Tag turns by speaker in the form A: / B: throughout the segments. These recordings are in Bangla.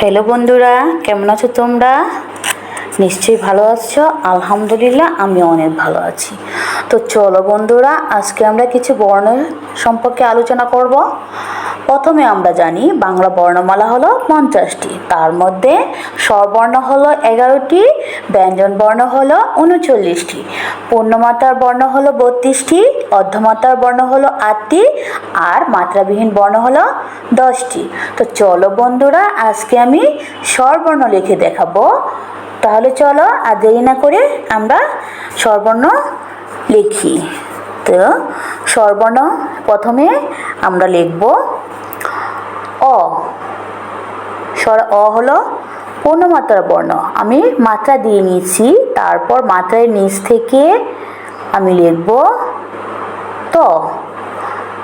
A: হ্যালো বন্ধুরা, কেমন আছো তোমরা? নিশ্চয়ই ভালো আছো। আলহামদুলিল্লাহ আমি অনেক ভালো আছি। তো চলো বন্ধুরা, আজকে আমরা কিছু বর্ণ সম্পর্কে আলোচনা করব। প্রথমে আমরা জানি, বাংলা বর্ণমালা হলো পঞ্চাশটি। তার মধ্যে স্বরবর্ণ হলো এগারোটি, ব্যঞ্জন বর্ণ হলো উনচল্লিশটি। পূর্ণমাত্রার বর্ণ হলো বত্রিশটি, অর্ধমাত্রার বর্ণ হলো আটটি, আর মাত্রাবিহীন বর্ণ হলো দশটি। তো চলো বন্ধুরা, আজকে আমি স্বরবর্ণ লিখে দেখাবো। তাহলে চলো আর দেরি না করে আমরা স্বরবর্ণ লিখি। তো স্বরবর্ণ প্রথমে আমরা লিখব অ। স্বর অ হলো পূর্ণমাত্রার বর্ণ। আমি মাত্রা দিয়ে নিয়েছি, তারপর মাত্রার নিচ থেকে আমি লিখব ত।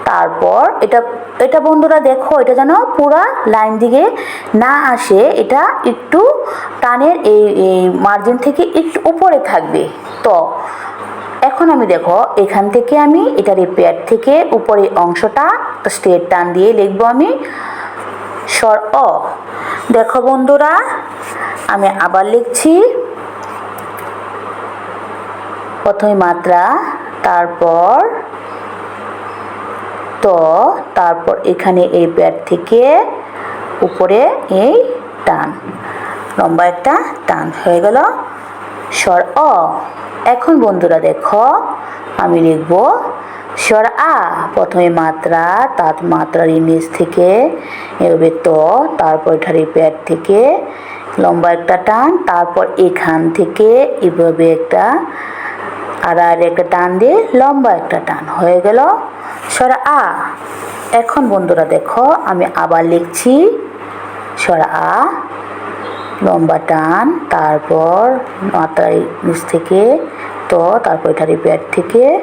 A: তারপর এটা এটা বন্ধুরা দেখো, এটা যেন পুরা লাইন দিকে না আসে, এটা একটু টানের এই মার্জিন থেকে একটু উপরে থাকবে। তো, এখন আমি দেখো, এখান থেকে আমি এটার প্যাড থেকে উপরে অংশটা স্ট্রেট টান দিয়ে লিখব আমি। স্বর অ। দেখো বন্ধুরা, আমি আবার লিখছি। প্রথমে মাত্রা, তারপর তো তারপর এখানে এই প্যাড থেকে উপরে এই টান। লম্বা একটা টান হয়ে গেল। স্বর অ। এখন বন্ধুরা দেখো, আমি লিখব, স্বর আ। প্রথমে মাত্রা তার মাত্রার নিচ থেকে এভাবে ত। তারপর এই প্যাড থেকে লম্বা একটা টান। তারপর এখান থেকে এভাবে একটা, আর আর একটা টান দিয়ে লম্বা একটা টান হয়ে গেল। স্বর আ। এখন বন্ধুরা দেখো, আমি আবার লিখছি স্বর আ, লম্বা টান, তারপর মাথায় নিচ থেকে তো, তারপর এটার পেট থেকে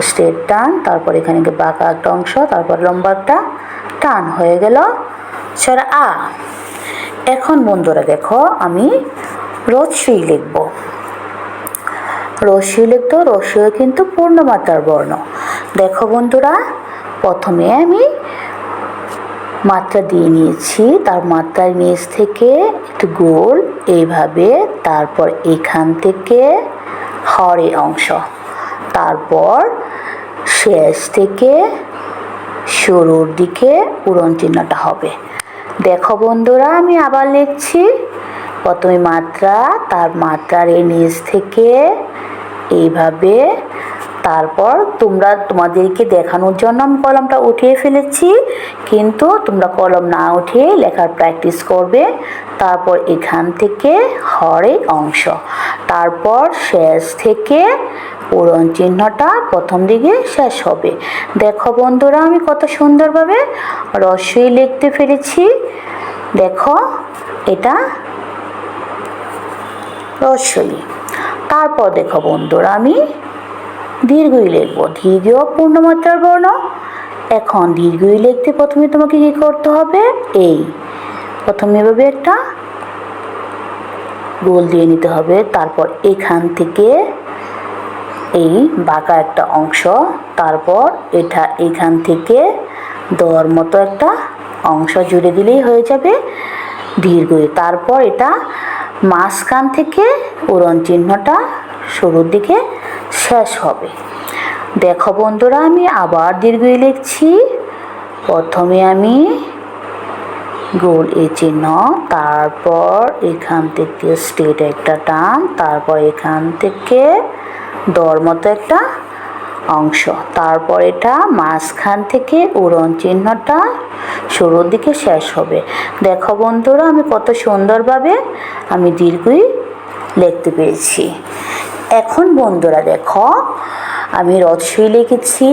A: স্ট্রেট টান, তারপর এখানে গিয়ে বাঁকা একটা অংশ, তারপর লম্বা একটা টান হয়ে গেল স্বর আ। এখন বন্ধুরা দেখো, আমি রসই লিখব। রস্যই লিখতো রস্যই কিন্তু পূর্ণমাত্রার বর্ণ। দেখো বন্ধুরা, প্রথমে আমি মাত্রা দিয়ে নিয়েছি। তার মাত্রার নিচ থেকে একটু গোল, এইভাবে। তারপর এখান থেকে হরে অংশ। তারপর শেষ থেকে শুরুর দিকে উড়ন চিহ্নটা হবে। দেখো বন্ধুরা, আমি আবার লিখছি। প্রথমে মাত্রা, তার মাত্রার এই নিচ থেকে এইভাবে তারপর তোমরা তোমাদেরকে দেখানোর জন্য আমি কলমটা উঠিয়ে ফেলেছি। কিন্তু তোমরা কলম না উঠিয়ে লেখার প্র্যাকটিস করবে। তারপর এখান থেকে হরে অংশ। তারপর শেষ থেকে পূরণ চিহ্নটা প্রথম দিকে শেষ হবে। দেখো বন্ধুরা, আমি কত সুন্দরভাবে রসই লিখতে পেরেছি দেখো, এটা রসই তারপর দেখো বন্ধুরা, আমি দীর্ঘই লিখব দীর্ঘ পূর্ণমাত্রার বর্ণ, এখন দীর্ঘই লিখতে প্রথমে তোমাকে কি করতে হবে? এই। প্রথমে এভাবে একটা গোল দিয়ে নিতে হবে। তারপর এখান থেকে এই বাঁকা একটা অংশ, তারপর এটা এখান থেকে দর মতো একটা অংশ জুড়ে দিলেই হয়ে যাবে দীর্ঘই তারপর এটা মাঝখান থেকে উড়ন চিহ্নটা শুরুর দিকে শেষ হবে। দেখো বন্ধুরা, আমি আবার দীর্ঘই লিখছি। প্রথমে আমি গোল এ চিহ্ন, তারপর এখান থেকে স্টেট একটা টান, তারপর এখান থেকে দর মতো একটা অংশ, তারপর এটা মাঝখান থেকে উড়ন চিহ্নটা শুরুর দিকে শেষ হবে। দেখো বন্ধুরা, আমি কত সুন্দরভাবে আমি দীর্ঘই লিখতে পেরেছি। এখন বন্ধুরা দেখো, আমি রস্যই লিখেছি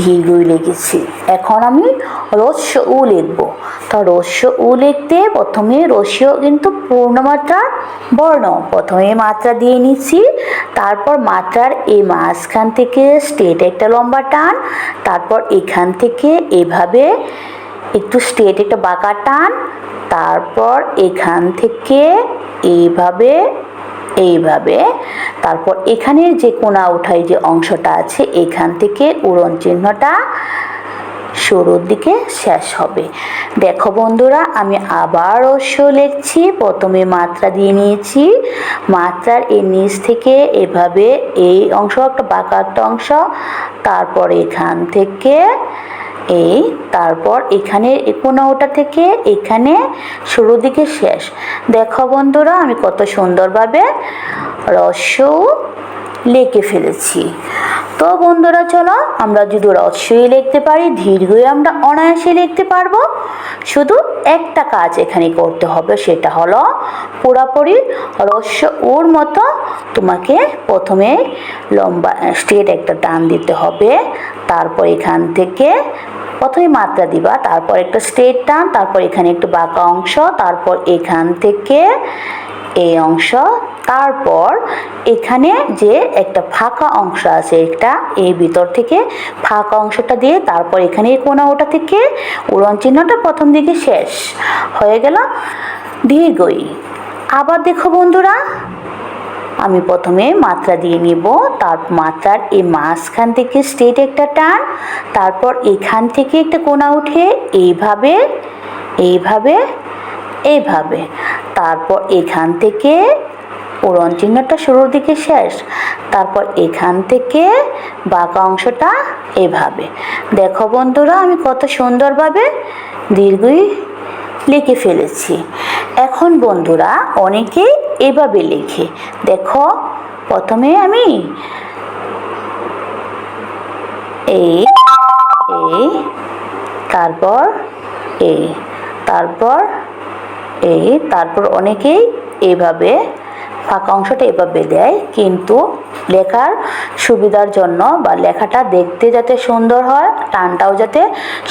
A: দীর্ঘই লিখেছি। এখন আমি রস্য উ লিখব। তো রস্য উ লিখতে প্রথমে রস্য কিন্তু পূর্ণমাত্রা বর্ণ। প্রথমে মাত্রা দিয়ে নিচ্ছি, তারপর মাত্রার এই মাঝখান থেকে স্টেট একটা লম্বা টান, তারপর এখান থেকে এভাবে একটু স্টেট একটা বাঁকা টান, তারপর এখান থেকে এইভাবে এইভাবে। তারপর এখানে যে কোনা ওঠাই যে অংশটা আছে, এখান থেকে উড়ন চিহ্নটা শুরুর দিকে শেষ হবে। দেখো বন্ধুরা, আমি আবার রস্য লিখছি, প্রথমে মাত্রা দিয়ে নিয়েছি। মাত্রার এই নিচ থেকে এভাবে এই অংশ, একটা বাঁকা একটা অংশ, তারপর এখান থেকে এই তারপর এখানে কোনাওটা থেকে এখানে শুরুর দিকে শেষ। দেখো বন্ধুরা, আমি কত সুন্দরভাবে রস্য লিখে ফেলেছি। তো বন্ধুরা, চলো আমরা যদি রস্যই লিখতে পারি, দীর্ঘই আমরা অনায়াসে লিখতে পারব। শুধু একটা কাজ এখানে করতে হবে, সেটা হলো পুরাপুরি রস্য ওর মতো তোমাকে প্রথমে লম্বা স্ট্রেট একটা টান দিতে হবে। তারপর এখান থেকে প্রথমে মাত্রা দিবা, তারপর একটা স্ট্রেট টান, তারপর এখানে একটু বাঁকা অংশ, তারপর এখান থেকে এই অংশ, তারপর এখানে যে একটা ফাঁকা অংশ আছে একটা, এই ভিতর থেকে ফাঁকা অংশটা দিয়ে তারপর এখানে কোনা ওটা থেকে উড়ন চিহ্নটা প্রথম দিকে শেষ। হয়ে গেল দীর্ঘই। আবার দেখো বন্ধুরা আমি প্রথমে মাত্রা দিয়ে নিব, তার মাত্রার এই মাঝখান থেকে স্ট্রেট একটা টান তারপর এখান থেকে একটা কোনা উঠে এইভাবে এইভাবে এইভাবে, তারপর এখান থেকে উড়ন চিহ্নটা শুরুর দিকে শেষ, তারপর এখান থেকে বাঁকা অংশটা এভাবে। দেখো বন্ধুরা, আমি কত সুন্দরভাবে দীর্ঘই লিখে ফেলেছি। এখন বন্ধুরা, অনেকেই এভাবে লেখে। দেখো প্রথমে আমি এই এই তারপর এই তারপর এই তারপর অনেকেই এইভাবে ফাঁকা অংশটা এভাবে দেয়, কিন্তু লেখার সুবিধার জন্য বা লেখাটা দেখতে যাতে সুন্দর হয়, টানটাও যাতে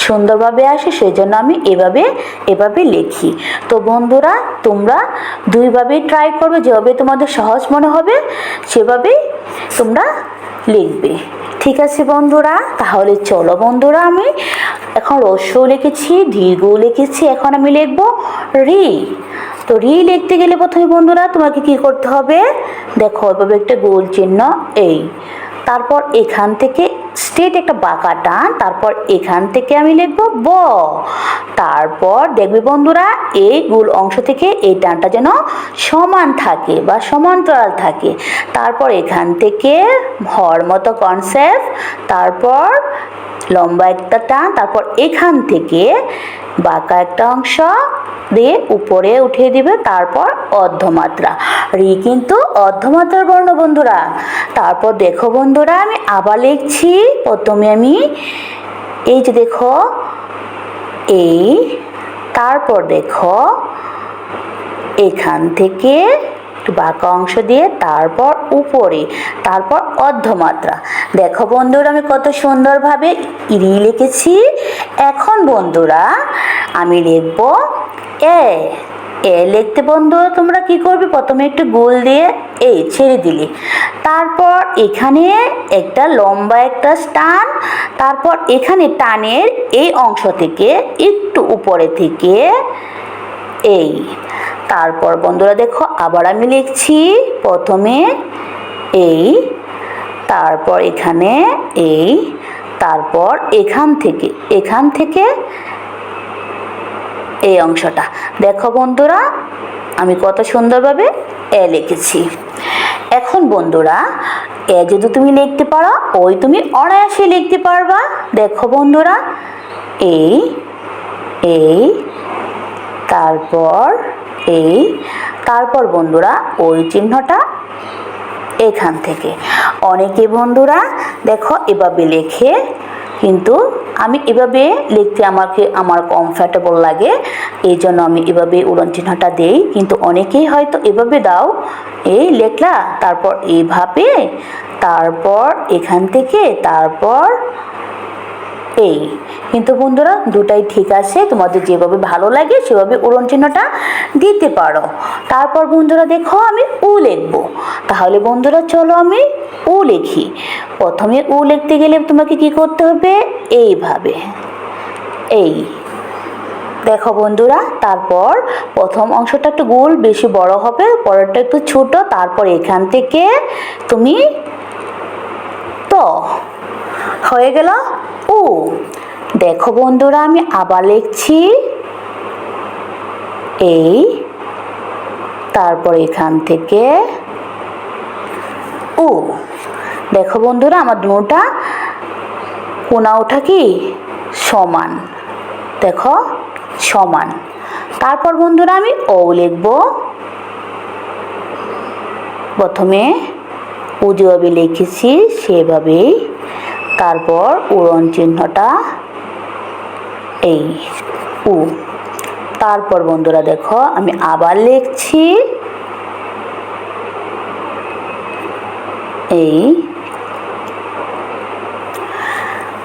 A: সুন্দরভাবে আসে, সেই জন্য আমি এভাবে এভাবে লিখি। তো বন্ধুরা, তোমরা দুইভাবেই ট্রাই করবে, যেভাবে তোমাদের সহজ মনে হবে, সেভাবেই তোমরা লিখবে। ঠিক আছে বন্ধুরা, তাহলে চলো বন্ধুরা আমি এখন রস্যও লিখেছি, দীর্ঘও লিখেছি, এখন আমি লিখব রি। তো রি লিখতে গেলে প্রথমে বন্ধুরা তোমাকে কি করতে হবে? দেখো, এভাবে একটা গোল চিহ্ন, এই। তারপর এখান থেকে স্ট্রেট একটা বাঁকা টান, তারপর এখান থেকে আমি লিখব ব। তারপর দেখবে বন্ধুরা, এই গোল অংশ থেকে এই টানটা যেন সমান থাকে বা সমান্তরাল থাকে। তারপর এখান থেকে হর মতো কনসেপ্ট তারপর লম্বা একটা টান, তারপর এখান থেকে বাঁকা একটা অংশ দিয়ে উপরে উঠিয়ে দিবে, তারপর অর্ধমাত্রা। রি কিন্তু অর্ধমাত্রার বর্ণ বন্ধুরা। তারপর দেখো বন্ধুরা, আমি আবার লিখছি। প্রথমে আমি এই যে দেখো, এই, তারপর দেখো, এখান থেকে একটু বাঁকা অংশ দিয়ে তারপর উপরে, তারপর অর্ধমাত্রা। দেখো বন্ধুরা, আমি কত সুন্দরভাবে ইরি লিখেছি। এখন বন্ধুরা, আমি লিখব এ। এ লিখতে বন্ধু তোমরা কি করবে? প্রথমে একটু গোল দিয়ে এই ছেড়ে দিলে। তারপর এখানে একটা লম্বা একটা টান তারপর এখানে টানের এই অংশ থেকে একটু উপরে থেকে এই। তারপর বন্ধুরা দেখো, আবার আমি লিখছি প্রথমে এই, তারপর এখানে এই, তারপর এখান থেকে এখান থেকে এই অংশটা। দেখো বন্ধুরা, আমি কত সুন্দরভাবে এ লিখেছি। এখন বন্ধুরা, এ যদি তুমি লিখতে পারো, ওই তুমি অনায়াসে লিখতে পারবা। দেখো বন্ধুরা, এই এই তারপর এই, তারপর বন্ধুরা ওই চিহ্নটা এখান থেকে। অনেকে বন্ধুরা দেখো এভাবে লেখে, কিন্তু আমি এভাবে লিখতে আমাকে, আমার কমফর্টেবল লাগে এই জন্য আমি এভাবে উড়ন চিহ্নটা দেই। কিন্তু অনেকেই হয়তো এভাবে দাও, এই লেখলা, তারপর এইভাবে তারপর এখান থেকে, তারপর এই। কিন্তু বন্ধুরা, দুটাই ঠিক আছে। তোমাদের যেভাবে ভালো লাগে, সেভাবে উড়ন চিহ্নটা দিতে পারো। তারপর বন্ধুরা, দেখো, আমি উ লিখব। তাহলে বন্ধুরা, চলো আমি উ লিখি। প্রথমে উ লিখতে গেলে তোমাকে কি করতে হবে? এইভাবে। এই। দেখো বন্ধুরা, তারপর প্রথম অংশটা একটু গোল, বেশি বড় হবে, পরেরটা একটু ছোট, তারপর এখান থেকে তুমি ত। হয়ে গেল দেখো বন্ধুরা, আমি আবার লিখছি এই তারপর এখান থেকে ও। দেখো বন্ধুরা, আমার দুটা কোনা ওঠা কি? সমান। দেখো, সমান। তারপর বন্ধুরা, আমি ও লিখব। প্রথমে যেভাবে লিখেছি, সেভাবেই তারপর উড়ন চিহ্নটা এই উ। তারপর বন্ধুরা দেখো, আমি আবার লিখছি এই।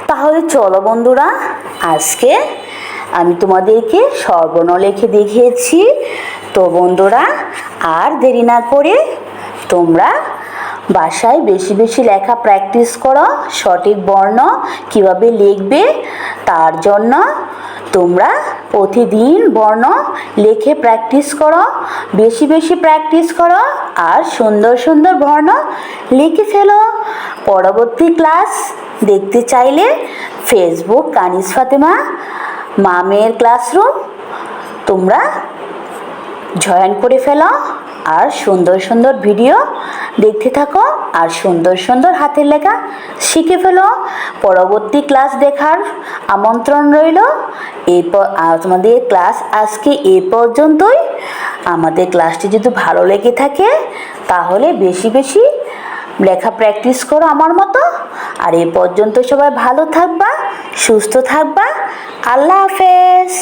A: তাহলে চলো বন্ধুরা, আজকে আমি তোমাদেরকে সর্বর্ণ লিখে দেখিয়েছি। তো বন্ধুরা, আর দেরি না করে তোমরা বাসায় বেশি বেশি লেখা প্র্যাকটিস করো, সঠিক বর্ণ কীভাবে লিখবে, তার জন্য তোমরা প্রতিদিন বর্ণ লিখে প্র্যাকটিস করো, বেশি বেশি প্র্যাকটিস করো আর সুন্দর সুন্দর বর্ণ লিখে ফেলো। পরবর্তী ক্লাস দেখতে চাইলে ফেসবুক কানিস ফাতেমা মামের ক্লাসরুম তোমরা জয়েন করে ফেলো। আর সুন্দর সুন্দর ভিডিও দেখতে থাকো আর সুন্দর সুন্দর হাতের লেখা শিখে ফেলো। পরবর্তী ক্লাস দেখার আমন্ত্রণ রইল। এরপর আমাদের ক্লাস আজকে এ পর্যন্তই। আমাদের ক্লাসটি যদি ভালো লেগে থাকে, তাহলে বেশি বেশি লেখা প্র্যাকটিস করো আমার মতো। আর এ পর্যন্ত সবাই ভালো থাকবা, সুস্থ থাকবা। আল্লাহ হাফেজ।